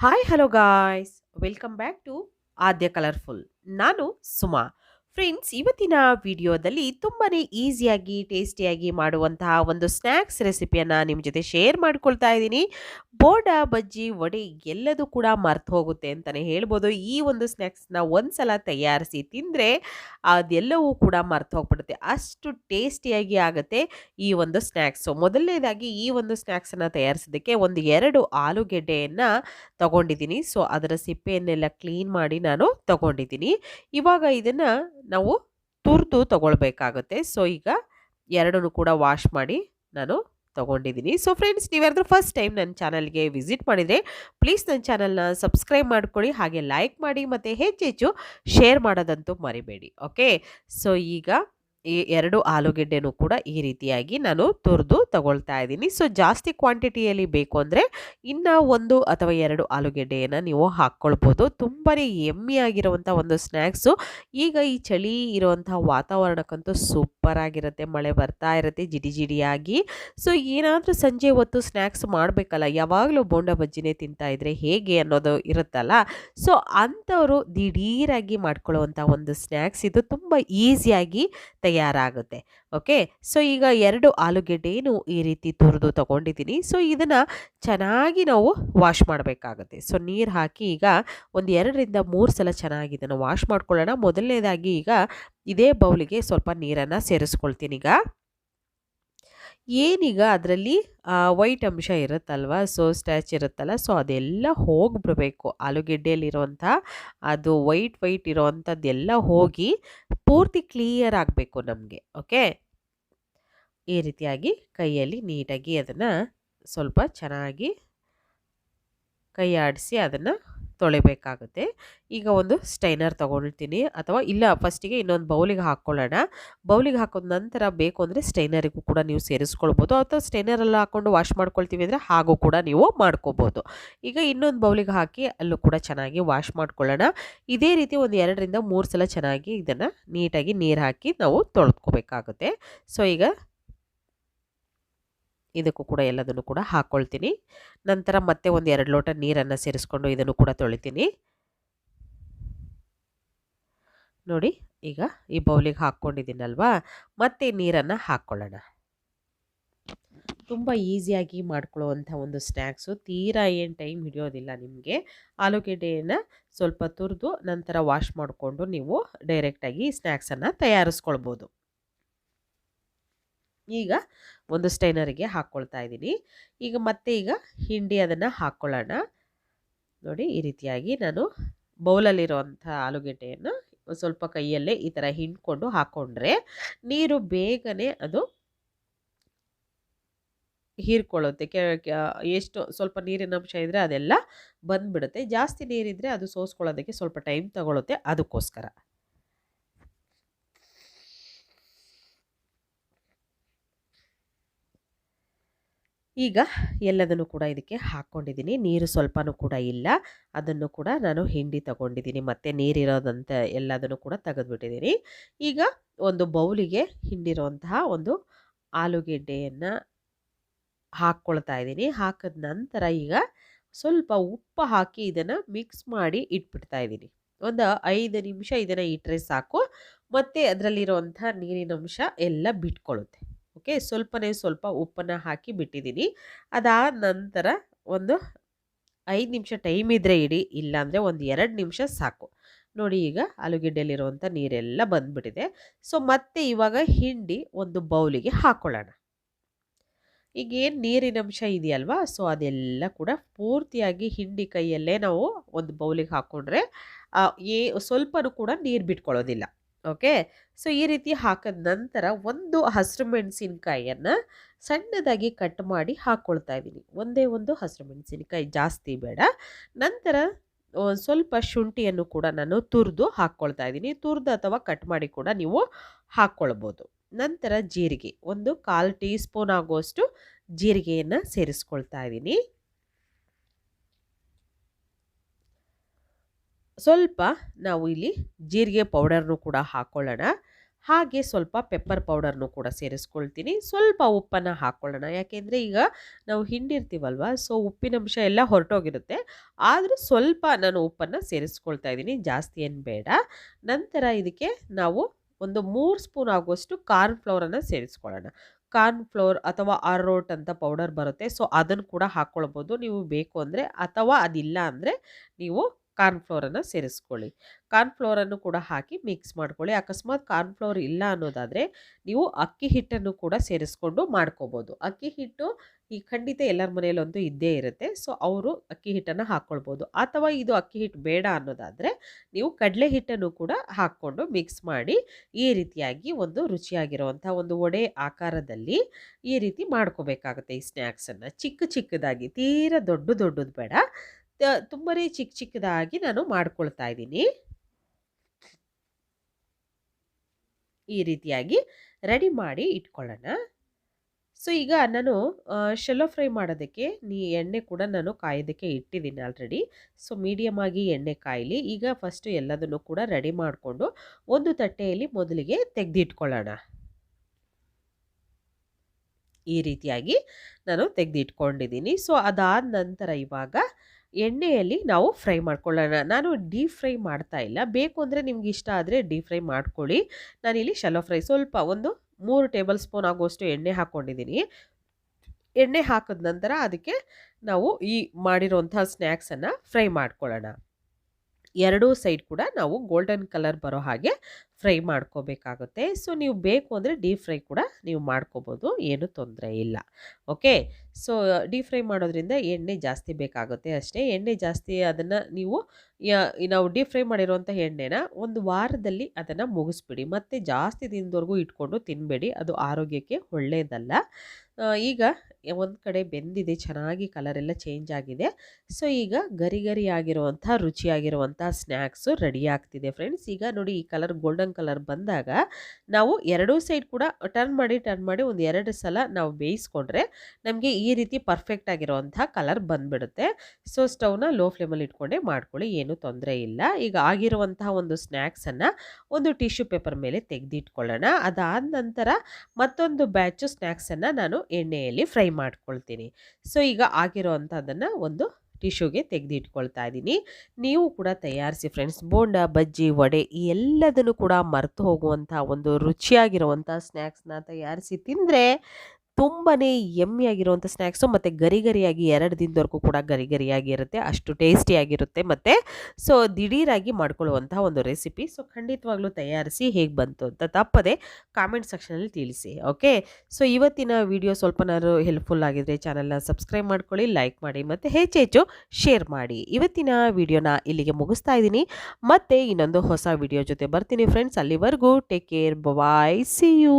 hi hello guys welcome back to Aadya colourful ನಾನು Suma friends ಇವತ್ತಿನ ವಿಡಿಯೋದಲ್ಲಿ ತುಂಬಾ ಈಸಿಯಾಗಿ, ಟೇಸ್ಟಿಯಾಗಿ ಮಾಡುವಂತಹ ಒಂದು ಸ್ನ್ಯಾಕ್ಸ್ ರೆಸಿಪಿಯನ್ನು ನಿಮ್ಮ ಜೊತೆ ಶೇರ್ ಮಾಡ್ಕೊಳ್ತಾ ಇದ್ದೀನಿ. ಬೋಡ, ಬಜ್ಜಿ, ವಡೆ ಎಲ್ಲದೂ ಕೂಡ ಮರ್ತು ಹೋಗುತ್ತೆ ಅಂತಲೇ ಹೇಳ್ಬೋದು. ಈ ಒಂದು ಸ್ನ್ಯಾಕ್ಸ್ನ ಒಂದ್ಸಲ ತಯಾರಿಸಿ ತಿಂದರೆ ಅದೆಲ್ಲವೂ ಕೂಡ ಮರ್ತು ಹೋಗ್ಬಿಡುತ್ತೆ. ಅಷ್ಟು ಟೇಸ್ಟಿಯಾಗಿ ಆಗುತ್ತೆ ಈ ಒಂದು ಸ್ನ್ಯಾಕ್ಸು ಮೊದಲನೇದಾಗಿ ಈ ಒಂದು ಸ್ನ್ಯಾಕ್ಸನ್ನು ತಯಾರಿಸೋದಕ್ಕೆ ಒಂದು ಎರಡು ಆಲೂಗೆಡ್ಡೆಯನ್ನು ತಗೊಂಡಿದ್ದೀನಿ. ಸೊ ಅದರ ಸಿಪ್ಪೆಯನ್ನೆಲ್ಲ ಕ್ಲೀನ್ ಮಾಡಿ ನಾನು ತಗೊಂಡಿದ್ದೀನಿ. ಇವಾಗ ಇದನ್ನು ನಾವು ತುರಿದು ತಗೊಳ್ಬೇಕಾಗುತ್ತೆ. ಸೊ ಈಗ ಎರಡನ್ನೂ ಕೂಡ ವಾಶ್ ಮಾಡಿ ನಾನು ತಗೊಂಡಿದ್ದೀನಿ. ಸೊ ಫ್ರೆಂಡ್ಸ್ ನೀವ್ಯಾರಾದ್ರೂ ಫಸ್ಟ್ ಟೈಮ್ ನನ್ನ ಚಾನಲ್ಗೆ ವಿಸಿಟ್ ಮಾಡಿದರೆ ಪ್ಲೀಸ್ ನನ್ನ ಚಾನಲ್ನ ಸಬ್ಸ್ಕ್ರೈಬ್ ಮಾಡ್ಕೊಳ್ಳಿ, ಹಾಗೆ ಲೈಕ್ ಮಾಡಿ, ಮತ್ತು ಹೆಚ್ಚೆಚ್ಚು ಹೆಚ್ಚು ಶೇರ್ ಮಾಡೋದಂತೂ ಮರಿಬೇಡಿ. ಓಕೆ ಸೊ ಈಗ ಈ ಎರಡು ಆಲೂಗೆಡ್ಡೆನೂ ಕೂಡ ಈ ರೀತಿಯಾಗಿ ನಾನು ತುರಿದು ತಗೊಳ್ತಾ ಇದ್ದೀನಿ. ಸೊ ಜಾಸ್ತಿ ಕ್ವಾಂಟಿಟಿಯಲ್ಲಿ ಬೇಕು ಅಂದರೆ ಇನ್ನು ಒಂದು ಅಥವಾ ಎರಡು ಆಲೂಗೆಡ್ಡೆಯನ್ನು ನೀವು ಹಾಕ್ಕೊಳ್ಬೋದು. ತುಂಬಾ ಎಮ್ಮಿ ಆಗಿರುವಂಥ ಒಂದು ಸ್ನ್ಯಾಕ್ಸು ಈಗ ಈ ಚಳಿ ಇರುವಂಥ ವಾತಾವರಣಕ್ಕಂತೂ ಸೂಪರ್ ಆಗಿರುತ್ತೆ. ಮಳೆ ಬರ್ತಾ ಇರುತ್ತೆ ಜಿಡಿ ಜಿಡಿಯಾಗಿ. ಸೊ ಏನಾದರೂ ಸಂಜೆ ಹೊತ್ತು ಸ್ನ್ಯಾಕ್ಸ್ ಮಾಡಬೇಕಲ್ಲ, ಯಾವಾಗಲೂ ಬೋಂಡ ಬಜ್ಜಿನೇ ತಿಂತಾ ಇದ್ರೆ ಹೇಗೆ ಅನ್ನೋದು ಇರುತ್ತಲ್ಲ. ಸೊ ಅಂಥವರು ದಿಢೀರಾಗಿ ಮಾಡ್ಕೊಳ್ಳುವಂಥ ಒಂದು ಸ್ನ್ಯಾಕ್ಸ್ ಇದು ತುಂಬ ಈಸಿಯಾಗಿ ತಯಾರಾಗುತ್ತೆ. ಓಕೆ? ಸೊ, ಈಗ ಎರಡು ಆಲೂಗೆಡ್ಡೆಯನ್ನು ಈ ರೀತಿ ತುರಿದು ತಗೊಂಡಿದ್ದೀನಿ. ಸೊ, ಇದನ್ನು ಚೆನ್ನಾಗಿ ನಾವು ವಾಶ್ ಮಾಡಬೇಕಾಗುತ್ತೆ. ಸೊ, ನೀರು ಹಾಕಿ ಈಗ ಒಂದು ಎರಡರಿಂದ ಮೂರು ಸಲ ಚೆನ್ನಾಗಿ ಇದನ್ನು ವಾಶ್ ಮಾಡ್ಕೊಳ್ಳೋಣ. ಮೊದಲನೇದಾಗಿ ಈಗ ಇದೇ ಬೌಲಿಗೆ ಸ್ವಲ್ಪ ನೀರನ್ನು ಸೇರಿಸ್ಕೊಳ್ತೀನಿ ಈಗ. ಏನೀಗ ಅದರಲ್ಲಿ ವೈಟ್ ಅಂಶ ಇರುತ್ತಲ್ವ? ಸೊ ಸ್ಟ್ಯಾಚ್ ಇರುತ್ತಲ್ಲ ಸೊ ಅದೆಲ್ಲ ಹೋಗಿಬಿಡಬೇಕು. ಆಲೂಗೆಡ್ಡೆಯಲ್ಲಿರುವಂಥ, ಅದು ವೈಟ್ ವೈಟ್ ಇರೋವಂಥದ್ದೆಲ್ಲ ಹೋಗಿ ಪೂರ್ತಿ ಕ್ಲಿಯರ್ ಆಗಬೇಕು ನಮಗೆ ಓಕೆ ಈ ರೀತಿಯಾಗಿ ಕೈಯಲ್ಲಿ ನೀಟಾಗಿ ಅದನ್ನು ಸ್ವಲ್ಪ ಚೆನ್ನಾಗಿ ಕೈ ಆಡಿಸಿ ಅದನ್ನು ತೊಳಿಬೇಕಾಗುತ್ತೆ. ಈಗ ಒಂದು ಸ್ಟೈನರ್ ತೊಗೊಳ್ತೀನಿ. ಅಥವಾ ಇಲ್ಲ ಫಸ್ಟಿಗೆ ಇನ್ನೊಂದು ಬೌಲಿಗೆ ಹಾಕ್ಕೊಳ್ಳೋಣ. ಬೌಲಿಗೆ ಹಾಕೋದ ನಂತರ ಬೇಕು ಅಂದರೆ ಸ್ಟೈನರಿಗೂ ಕೂಡ ನೀವು ಸೇರಿಸ್ಕೊಳ್ಬೋದು. ಅಥವಾ ಸ್ಟೈನರೆಲ್ಲ ಹಾಕ್ಕೊಂಡು ವಾಶ್ ಮಾಡ್ಕೊಳ್ತೀವಿ ಅಂದರೆ ಹಾಗೂ ಕೂಡ ನೀವು ಮಾಡ್ಕೋಬೋದು ಈಗ ಇನ್ನೊಂದು ಬೌಲಿಗೆ ಹಾಕಿ ಅಲ್ಲೂ ಕೂಡ ಚೆನ್ನಾಗಿ ವಾಶ್ ಮಾಡ್ಕೊಳ್ಳೋಣ. ಇದೇ ರೀತಿ ಒಂದು ಎರಡರಿಂದ ಮೂರು ಸಲ ಚೆನ್ನಾಗಿ ಇದನ್ನು ನೀಟಾಗಿ ನೀರು ಹಾಕಿ ನಾವು ತೊಳೆದ್ಕೋಬೇಕಾಗುತ್ತೆ ಸೊ ಈಗ ಇದಕ್ಕೂ ಕೂಡ ಎಲ್ಲದನ್ನು ಕೂಡ ಹಾಕ್ಕೊಳ್ತೀನಿ ನಂತರ ಮತ್ತೆ ಒಂದು ಎರಡು ಲೋಟ ನೀರನ್ನು ಸೇರಿಸ್ಕೊಂಡು ಇದನ್ನು ಕೂಡ ತೊಳಿತೀನಿ. ನೋಡಿ, ಈಗ ಈ ಬೌಲಿಗೆ ಹಾಕ್ಕೊಂಡಿದ್ದೀನಲ್ವಾ? ಮತ್ತೆ ನೀರನ್ನು ಹಾಕ್ಕೊಳ್ಳೋಣ. ತುಂಬ ಈಸಿಯಾಗಿ ಮಾಡ್ಕೊಳ್ಳುವಂಥ ಒಂದು ಸ್ನ್ಯಾಕ್ಸು. ತೀರಾ ಏನು ಟೈಮ್ ಹಿಡಿಯೋದಿಲ್ಲ ನಿಮಗೆ. ಆಲೂಗೆಡ್ಡೆಯನ್ನು ಸ್ವಲ್ಪ ತುರಿದು ನಂತರ ವಾಶ್ ಮಾಡಿಕೊಂಡು ನೀವು ಡೈರೆಕ್ಟಾಗಿ ಸ್ನ್ಯಾಕ್ಸನ್ನು ತಯಾರಿಸ್ಕೊಳ್ಬೋದು. ಈಗ ಒಂದು ಸ್ಟೈನರಿಗೆ ಹಾಕ್ಕೊಳ್ತಾ ಇದ್ದೀನಿ. ಈಗ ಮತ್ತೆ ಈಗ ಹಿಂಡಿ ಅದನ್ನು ಹಾಕ್ಕೊಳ್ಳೋಣ ನೋಡಿ, ಈ ರೀತಿಯಾಗಿ ನಾನು ಬೌಲಲ್ಲಿರುವಂಥ ಆಲೂಗೆಡ್ಡೆಯನ್ನು ಸ್ವಲ್ಪ ಕೈಯಲ್ಲೇ ಈ ಥರ ಹಿಂಡ್ಕೊಂಡು ಹಾಕ್ಕೊಂಡ್ರೆ ನೀರು ಬೇಗನೆ ಅದು ಹೀರ್ಕೊಳ್ಳುತ್ತೆ. ಕೆ ಎಷ್ಟು ಸ್ವಲ್ಪ ನೀರಿನ ಅಂಶ ಇದ್ದರೆ ಅದೆಲ್ಲ ಬಂದುಬಿಡುತ್ತೆ. ಜಾಸ್ತಿ ನೀರಿದ್ದರೆ ಅದು ಸೋಸ್ಕೊಳ್ಳೋದಕ್ಕೆ ಸ್ವಲ್ಪ ಟೈಮ್ ತಗೊಳುತ್ತೆ. ಅದಕ್ಕೋಸ್ಕರ. ಈಗ ಎಲ್ಲದನ್ನು ಕೂಡ ಇದಕ್ಕೆ ಹಾಕ್ಕೊಂಡಿದ್ದೀನಿ. ನೀರು ಸ್ವಲ್ಪನೂ ಕೂಡ ಇಲ್ಲ. ಅದನ್ನು ಕೂಡ ನಾನು ಹಿಂಡಿ ತಗೊಂಡಿದ್ದೀನಿ. ಮತ್ತು ನೀರಿರೋದಂತ ಎಲ್ಲದನ್ನು ಕೂಡ ತೆಗೆದುಬಿಟ್ಟಿದ್ದೀನಿ. ಈಗ ಒಂದು ಬೌಲಿಗೆ ಹಿಂಡಿರುವಂತಹ ಒಂದು ಆಲೂಗೆಡ್ಡೆಯನ್ನು ಹಾಕ್ಕೊಳ್ತಾ ಇದ್ದೀನಿ. ಹಾಕಿದ ನಂತರ ಈಗ ಸ್ವಲ್ಪ ಉಪ್ಪು ಹಾಕಿ ಇದನ್ನು ಮಿಕ್ಸ್ ಮಾಡಿ ಇಟ್ಬಿಡ್ತಾ ಇದ್ದೀನಿ. ಒಂದು ಐದು ನಿಮಿಷ ಇದನ್ನು ಇಟ್ಟರೆ ಸಾಕು. ಮತ್ತು ಅದರಲ್ಲಿರುವಂಥ ನೀರಿನ ಅಂಶ ಎಲ್ಲ ಬಿಟ್ಕೊಳ್ಳುತ್ತೆ. ಓಕೆ, ಸ್ವಲ್ಪನೇ ಸ್ವಲ್ಪ ಉಪ್ಪನ್ನು ಹಾಕಿ ಬಿಟ್ಟಿದ್ದೀನಿ. ಅದಾದ ನಂತರ ಒಂದು ಐದು ನಿಮಿಷ ಟೈಮ್ ಇದ್ದರೆ ಇಡಿ, ಇಲ್ಲಾಂದರೆ ಒಂದು ಎರಡು ನಿಮಿಷ ಸಾಕು. ನೋಡಿ ಈಗ ಆಲೂಗೆಡ್ಡೆಯಲ್ಲಿರುವಂಥ ನೀರೆಲ್ಲ ಬಂದುಬಿಟ್ಟಿದೆ. ಸೊ, ಮತ್ತೆ ಇವಾಗ ಹಿಂಡಿ ಒಂದು ಬೌಲಿಗೆ ಹಾಕ್ಕೊಳ್ಳೋಣ ಈಗ ಏನು ನೀರಿನ ಇದೆಯಲ್ವಾ? ಸೊ, ಅದೆಲ್ಲ ಕೂಡ ಪೂರ್ತಿಯಾಗಿ ಹಿಂಡಿ ಕೈಯಲ್ಲೇ ನಾವು ಒಂದು ಬೌಲಿಗೆ ಹಾಕ್ಕೊಂಡ್ರೆ ಏ, ಸ್ವಲ್ಪನೂ ಕೂಡ ನೀರು ಬಿಟ್ಕೊಳ್ಳೋದಿಲ್ಲ. ಓಕೆ? ಸೊ, ಈ ರೀತಿ ಹಾಕಿದ ನಂತರ ಒಂದು ಹಸಿರು ಮೆಣಸಿನ್ಕಾಯಿಯನ್ನು ಸಣ್ಣದಾಗಿ ಕಟ್ ಮಾಡಿ ಹಾಕ್ಕೊಳ್ತಾ ಇದ್ದೀನಿ. ಒಂದೇ ಒಂದು ಹಸಿರು ಮೆಣಸಿನ್ಕಾಯಿ ಜಾಸ್ತಿ ಬೇಡ. ನಂತರ ಸ್ವಲ್ಪ ಶುಂಠಿಯನ್ನು ಕೂಡ ನಾನು ತುರಿದು ಹಾಕ್ಕೊಳ್ತಾ ಇದ್ದೀನಿ. ತುರಿದು ಅಥವಾ ಕಟ್ ಮಾಡಿ ಕೂಡ ನೀವು ಹಾಕ್ಕೊಳ್ಬೋದು ನಂತರ ಜೀರಿಗೆ, ಒಂದು ಕಾಲು ಟೀ ಸ್ಪೂನ್ ಆಗುವಷ್ಟು ಜೀರಿಗೆಯನ್ನು ಸೇರಿಸ್ಕೊಳ್ತಾ ಇದ್ದೀನಿ. ಸ್ವಲ್ಪ ನಾವು ಇಲ್ಲಿ ಜೀರಿಗೆ ಪೌಡರ್ನು ಕೂಡ ಹಾಕ್ಕೊಳ್ಳೋಣ ಹಾಗೆ ಸ್ವಲ್ಪ ಪೆಪ್ಪರ್ ಪೌಡರ್ನು ಕೂಡ ಸೇರಿಸ್ಕೊಳ್ತೀನಿ. ಸ್ವಲ್ಪ ಉಪ್ಪನ್ನು ಹಾಕ್ಕೊಳ್ಳೋಣ ಯಾಕೆಂದರೆ ಈಗ ನಾವು ಹಿಂಡಿರ್ತೀವಲ್ವ? ಸೊ ಉಪ್ಪಿನಂಶ ಎಲ್ಲ ಹೊರಟೋಗಿರುತ್ತೆ. ಆದರೂ ಸ್ವಲ್ಪ ನಾನು ಉಪ್ಪನ್ನು ಸೇರಿಸ್ಕೊಳ್ತಾ ಇದ್ದೀನಿ. ಜಾಸ್ತಿ ಏನು ಬೇಡ. ನಂತರ ಇದಕ್ಕೆ ನಾವು ಒಂದು ಮೂರು ಸ್ಪೂನ್ ಆಗುವಷ್ಟು ಕಾರ್ನ್ ಫ್ಲೋರನ್ನು ಸೇರಿಸ್ಕೊಳ್ಳೋಣ. ಕಾರ್ನ್ ಫ್ಲೋರ್ ಅಥವಾ ಆರೋಟ್ ಅಂತ ಪೌಡರ್ ಬರುತ್ತೆ. ಸೊ, ಅದನ್ನು ಕೂಡ ಹಾಕ್ಕೊಳ್ಬೋದು ನೀವು ಬೇಕು ಅಂದರೆ ಅಥವಾ ಅದಿಲ್ಲ ಅಂದರೆ ನೀವು ಕಾರ್ನ್ ಫ್ಲೋರನ್ನು ಸೇರಿಸ್ಕೊಳ್ಳಿ. ಕಾರ್ನ್ ಫ್ಲೋರನ್ನು ಕೂಡ ಹಾಕಿ ಮಿಕ್ಸ್ ಮಾಡ್ಕೊಳ್ಳಿ. ಅಕಸ್ಮಾತ್ ಕಾರ್ನ್ ಫ್ಲೋರ್ ಇಲ್ಲ ಅನ್ನೋದಾದರೆ ನೀವು ಅಕ್ಕಿ ಹಿಟ್ಟನ್ನು ಕೂಡ ಸೇರಿಸ್ಕೊಂಡು ಮಾಡ್ಕೋಬೋದು. ಅಕ್ಕಿ ಹಿಟ್ಟು ಈ ಖಂಡಿತ ಎಲ್ಲರ ಮನೆಯಲ್ಲೊಂದು ಇದ್ದೇ ಇರುತ್ತೆ. ಸೊ, ಅವರು ಅಕ್ಕಿ ಹಿಟ್ಟನ್ನು ಹಾಕ್ಕೊಳ್ಬೋದು ಅಥವಾ ಇದು ಅಕ್ಕಿ ಹಿಟ್ಟು ಬೇಡ ಅನ್ನೋದಾದರೆ ನೀವು ಕಡಲೆ ಹಿಟ್ಟನ್ನು ಕೂಡ ಹಾಕ್ಕೊಂಡು ಮಿಕ್ಸ್ ಮಾಡಿ ಈ ರೀತಿಯಾಗಿ ಒಂದು ರುಚಿಯಾಗಿರುವಂಥ ಒಂದು ಒಡೆ ಆಕಾರದಲ್ಲಿ ಈ ರೀತಿ ಮಾಡ್ಕೋಬೇಕಾಗುತ್ತೆ ಈ ಸ್ನ್ಯಾಕ್ಸನ್ನು. ಚಿಕ್ಕ ಚಿಕ್ಕದಾಗಿ, ತೀರಾ ದೊಡ್ಡ ದೊಡ್ಡದು ಬೇಡ. ತುಂಬಾ ಚಿಕ್ಕ ಚಿಕ್ಕದಾಗಿ ನಾನು ಮಾಡ್ಕೊಳ್ತಾ ಇದ್ದೀನಿ. ಈ ರೀತಿಯಾಗಿ ರೆಡಿ ಮಾಡಿ ಇಟ್ಕೊಳ್ಳೋಣ. ಸೊ, ಈಗ ನಾನು ಶೆಲ್ಲೋ ಫ್ರೈ ಮಾಡೋದಕ್ಕೆ ನೀ, ಎಣ್ಣೆ ಕೂಡ ನಾನು ಕಾಯೋದಕ್ಕೆ ಇಟ್ಟಿದ್ದೀನಿ ಆಲ್ರೆಡಿ ಸೊ ಮೀಡಿಯಮ್ ಆಗಿ ಎಣ್ಣೆ ಕಾಯಲಿ, ಈಗ ಫಸ್ಟು ಎಲ್ಲದನ್ನು ಕೂಡ ರೆಡಿ ಮಾಡಿಕೊಂಡು ಒಂದು ತಟ್ಟೆಯಲ್ಲಿ ಮೊದಲಿಗೆ ತೆಗೆದಿಟ್ಕೊಳ್ಳೋಣ. ಈ ರೀತಿಯಾಗಿ ನಾನು ತೆಗೆದಿಟ್ಕೊಂಡಿದ್ದೀನಿ. ಸೊ, ಅದಾದ ನಂತರ ಇವಾಗ ಎಣ್ಣೆಯಲ್ಲಿ ನಾವು ಫ್ರೈ ಮಾಡ್ಕೊಳ್ಳೋಣ. ನಾನು ಡೀಪ್ ಫ್ರೈ ಮಾಡ್ತಾ ಇಲ್ಲ. ಬೇಕು ಅಂದರೆ ನಿಮ್ಗೆ ಇಷ್ಟ ಆದರೆ ಡೀಪ್ ಫ್ರೈ ಮಾಡ್ಕೊಳ್ಳಿ. ನಾನಿಲ್ಲಿ ಶಲೋ ಫ್ರೈ ಸ್ವಲ್ಪ ಒಂದು ಮೂರು ಟೇಬಲ್ ಸ್ಪೂನ್ ಆಗುವಷ್ಟು ಎಣ್ಣೆ ಹಾಕ್ಕೊಂಡಿದ್ದೀನಿ. ಎಣ್ಣೆ ಹಾಕಿದ ನಂತರ ಅದಕ್ಕೆ ನಾವು ಈ ಮಾಡಿರೋಂಥ ಸ್ನ್ಯಾಕ್ಸನ್ನು ಫ್ರೈ ಮಾಡ್ಕೊಳ್ಳೋಣ. ಎರಡೂ ಸೈಡ್ ಕೂಡ ನಾವು ಗೋಲ್ಡನ್ ಕಲರ್ ಬರೋ ಹಾಗೆ ಫ್ರೈ ಮಾಡ್ಕೋಬೇಕಾಗುತ್ತೆ. ಸೊ, ನೀವು ಬೇಕು ಅಂದರೆ ಡೀಪ್ ಫ್ರೈ ಕೂಡ ನೀವು ಮಾಡ್ಕೋಬೋದು, ಏನು ತೊಂದರೆ ಇಲ್ಲ. ಓಕೆ? ಸೊ, ಡೀಪ್ ಫ್ರೈ ಮಾಡೋದ್ರಿಂದ ಎಣ್ಣೆ ಜಾಸ್ತಿ ಬೇಕಾಗುತ್ತೆ ಅಷ್ಟೇ. ಎಣ್ಣೆ ಜಾಸ್ತಿ ಅದನ್ನು ನೀವು ನಾವು ಡೀಪ್ ಫ್ರೈ ಮಾಡಿರುವಂಥ ಎಣ್ಣೆನ ಒಂದು ವಾರದಲ್ಲಿ ಅದನ್ನು ಮುಗಿಸ್ಬಿಡಿ. ಮತ್ತು ಜಾಸ್ತಿ ದಿನದವರೆಗೂ ಇಟ್ಕೊಂಡು ತಿನ್ನಬೇಡಿ ಅದು ಆರೋಗ್ಯಕ್ಕೆ ಒಳ್ಳೆಯದಲ್ಲ ಈಗ ಒಂದು ಕಡೆ ಬೆಂದಿದೆ, ಚೆನ್ನಾಗಿ ಕಲರ್ ಎಲ್ಲ ಚೇಂಜ್ ಆಗಿದೆ. ಸೊ ಈಗ ಗರಿ ಗರಿ ಆಗಿರುವಂಥ, ರುಚಿಯಾಗಿರುವಂಥ ಸ್ನ್ಯಾಕ್ಸು ರೆಡಿ ಆಗ್ತಿದೆ ಫ್ರೆಂಡ್ಸ್ ಈಗ ನೋಡಿ, ಈ ಕಲರ್ ಗೋಲ್ಡನ್ ಕಲರ್ ಬಂದಾಗ ನಾವು ಎರಡೂ ಸೈಡ್ ಕೂಡ ಟರ್ನ್ ಮಾಡಿ ಟರ್ನ್ ಮಾಡಿ ಒಂದು ಎರಡು ಸಲ ನಾವು ಬೇಯಿಸ್ಕೊಂಡ್ರೆ ನಮಗೆ ಈ ರೀತಿ ಪರ್ಫೆಕ್ಟ್ ಆಗಿರುವಂಥ ಕಲರ್ ಬಂದುಬಿಡುತ್ತೆ. ಸೊ ಸ್ಟವ್ನ ಲೋ ಫ್ಲೇಮಲ್ಲಿ ಇಟ್ಕೊಂಡೆ ಮಾಡ್ಕೊಳ್ಳಿ. ಏನೂ ತೊಂದರೆ ಇಲ್ಲ. ಈಗ ಆಗಿರುವಂತಹ ಒಂದು ಸ್ನ್ಯಾಕ್ಸನ್ನು ಒಂದು ಟಿಶ್ಯೂ ಪೇಪರ್ ಮೇಲೆ ತೆಗೆದಿಟ್ಕೊಳ್ಳೋಣ. ಅದಾದ ನಂತರ ಮತ್ತೊಂದು ಬ್ಯಾಚು ಸ್ನ್ಯಾಕ್ಸನ್ನು ನಾನು ಎಣ್ಣೆಯಲ್ಲಿ ಫ್ರೈ ಮಾಡ್ಕೊಳ್ತೀನಿ. ಸೊ, ಈಗ ಆಗಿರೋ ಅಂಥದ್ದನ್ನು ಒಂದು ಟಿಶ್ಯೂಗೆ ತೆಗೆದಿಟ್ಕೊಳ್ತಾ ಇದ್ದೀನಿ ನೀವು ಕೂಡ ತಯಾರಿಸಿ ಫ್ರೆಂಡ್ಸ್, ಬೋಂಡ, ಬಜ್ಜಿ, ವಡೆ ಈ ಎಲ್ಲದನ್ನು ಕೂಡ ಮರೆತು ಹೋಗುವಂಥ ಒಂದು ರುಚಿಯಾಗಿರುವಂಥ ಸ್ನ್ಯಾಕ್ಸ್ನ ತಯಾರಿಸಿ ತಿಂದರೆ ತುಂಬಾ ಎಮ್ಮಿಯಾಗಿರುವಂಥ ಸ್ನ್ಯಾಕ್ಸು ಮತ್ತು ಗರಿ ಗರಿಯಾಗಿ ಎರಡು ದಿನದವರೆಗೂ ಕೂಡ ಗರಿ ಅಷ್ಟು ಟೇಸ್ಟಿಯಾಗಿರುತ್ತೆ ಮತ್ತು ಸೊ ದಿಢೀರಾಗಿ ಮಾಡ್ಕೊಳ್ಳುವಂಥ ಒಂದು ರೆಸಿಪಿ ಸೊ ಖಂಡಿತವಾಗ್ಲೂ ತಯಾರಿಸಿ ಹೇಗೆ ಬಂತು ಅಂತ ತಪ್ಪದೆ ಕಾಮೆಂಟ್ ಸೆಕ್ಷನಲ್ಲಿ ತಿಳಿಸಿ ಓಕೆ ಸೊ ಇವತ್ತಿನ ವಿಡಿಯೋ ಸ್ವಲ್ಪನಾದ್ರು ಹೆಲ್ಪ್ಫುಲ್ ಆಗಿದ್ರೆ ಚಾನಲ್ನ ಸಬ್ಸ್ಕ್ರೈಬ್ ಮಾಡ್ಕೊಳ್ಳಿ ಲೈಕ್ ಮಾಡಿ ಮತ್ತು ಹೆಚ್ಚೆಚ್ಚು ಶೇರ್ ಮಾಡಿ. ಇವತ್ತಿನ ವಿಡಿಯೋನ ಇಲ್ಲಿಗೆ ಮುಗಿಸ್ತಾ ಇದ್ದೀನಿ. ಮತ್ತೆ ಇನ್ನೊಂದು ಹೊಸ ವಿಡಿಯೋ ಜೊತೆ ಬರ್ತೀನಿ ಫ್ರೆಂಡ್ಸ್ ಅಲ್ಲಿವರೆಗೂ take care bye see you